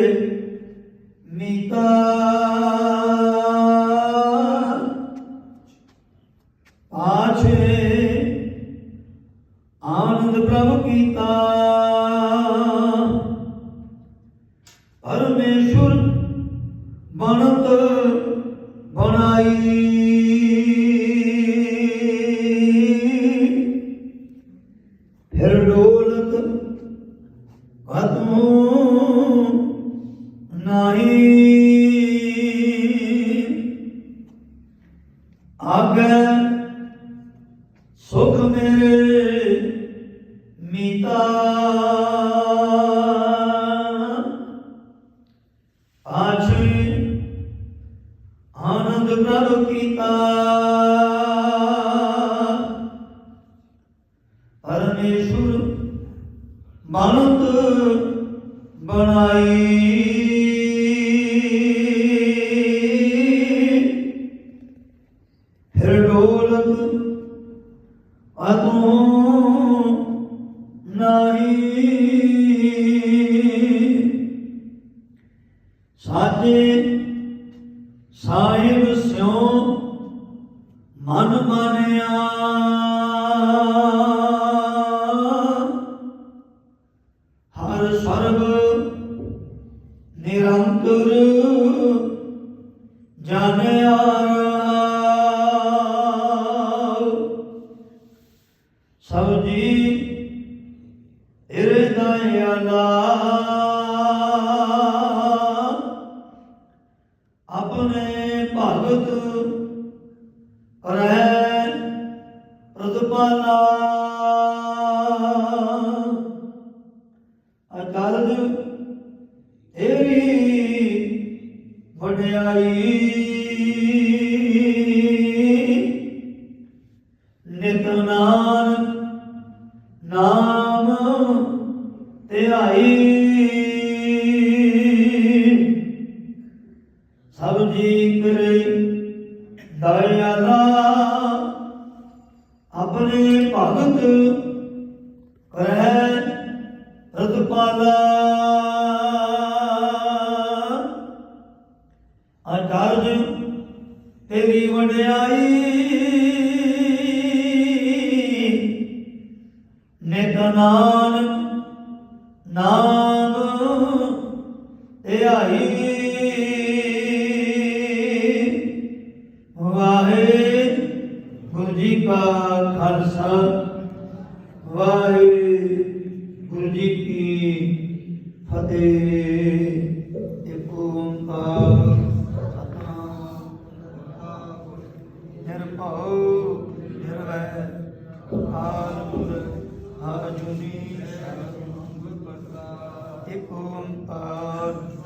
ਮੇਰੇ ਮੀਤਾ ਆਛੇ ਆਨੰਦ ਪ੍ਰਭ ਕੀਤਾ ਪਰਮੇਸ਼ੁਰ ਬਣਤ ਨਹੀਂ ਆਗੇ ਸੁਖ ਮੇਰੇ ਮੀਤਾ। ਆਛੇ ਆਨੰਦ ਪ੍ਰਭ ਕੀਤਾ। ਪਰਮੇਸ਼ੁਰ ਬਣਤ ਬਣਾਈ। ਅਤੋਂ ਨਹੀਂ ਸਾਜੇ ਸਾਹਿਬ ਸਿਉ ਮਨ ਮਾਨਿਆ ਸਭ ਜੀ ਹਿਰਦੈ ਅਲਾ ਆਪਣੇ ਭਗਤ ਕਰੈ ਪ੍ਰਤਪਾਲਾ ਅਕਾਲ ਤੇਰੀ ਵਡਿਆਈ ਨਾਮ ਧਿਆਈ। ਸਭ ਜੀ ਕਰੇ ਦਇਆਲਾ ਆਪਣੇ ਭਗਤ ਕਰੈ ਰਤਪਾਲਾ। ਅਕਾਰਜ ਤੇਰੀ ਵਡਿਆਈ। ਨਿਤ ਨਾਨਕ ਨਾਮ ਧਿਆਈ। ਵਾਹਿਗੁਰੂ ਜੀ ਕਾ ਖਾਲਸਾ ਵਾਹਿਗੁਰੂ ਜੀ ਕੀ ਫਤਿਹ। ਇੱਕ ਓੰਕਾਰ ਆਨੰਦ ਆਜੁਨੀ ਓੰਕਾਰ